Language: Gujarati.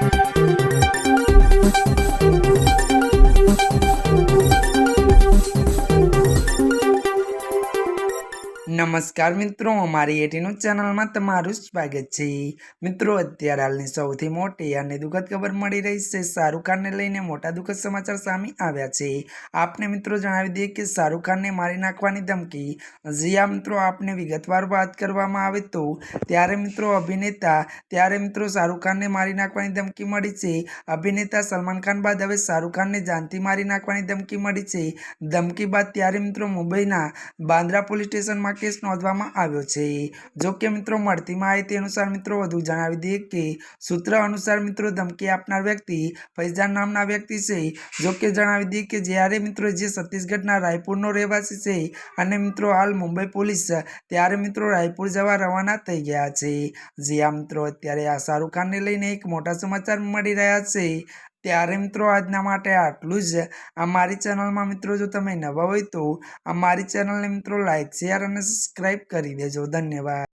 Thank you. નમસ્કાર મિત્રો, અમારી એટીનું ચેનલમાં તમારું સ્વાગત છે. મિત્રો, અત્યારે હાલની સૌથી મોટી અને દુઃખદ ખબર મળી રહી છે, શાહરૂખ ખાનને લઈને મોટા દુઃખદ સમાચાર સામે આવ્યા છે. આપને મિત્રો જણાવી દઈએ કે શાહરૂખ ખાનને મારી નાખવાની ધમકી. જી મિત્રો, આપને વિગતવાર વાત કરવામાં આવે તો, ત્યારે મિત્રો અભિનેતા, ત્યારે મિત્રો શાહરૂખ ખાનને મારી નાખવાની ધમકી મળી છે. અભિનેતા સલમાન ખાન બાદ હવે શાહરૂખ ખાનને જાનથી મારી નાખવાની ધમકી મળી છે. ધમકી બાદ ત્યારે મિત્રો મુંબઈના બાંદ્રા પોલીસ સ્ટેશનમાં કેસ નોંધવામાં આવ્યો છે. જો મિત્રો, મળતી માહિતી અનુસાર મિત્રો, વધુ જણાવી દઈએ કે સૂત્ર અનુસાર મિત્રો, ધમકી આપનાર વ્યક્તિ ફૈઝાન નામના વ્યક્તિ છે. જો કે જણાવી દઈએ કે જ્યારે મિત્રો, જે છત્તીસગઢના રાયપુરનો રહેવાસી છે અને મિત્રો, હાલ મુંબઈ પોલીસ ત્યારે મિત્રો, રાયપુર જવા રવાના થઈ ગયા છે. જે મિત્રો, અત્યારે આ શાહરૂખ ખાનને લઈને એક મોટા સમાચાર મળી રહ્યા છે. ત્યારે મિત્રો આજના માટે આટલું જ. અમારી ચેનલમાં મિત્રો જો તમે નવા હોય તો અમારી ચેનલને મિત્રો લાઈક શેર અને સબસ્ક્રાઈબ કરી દેજો. ધન્યવાદ.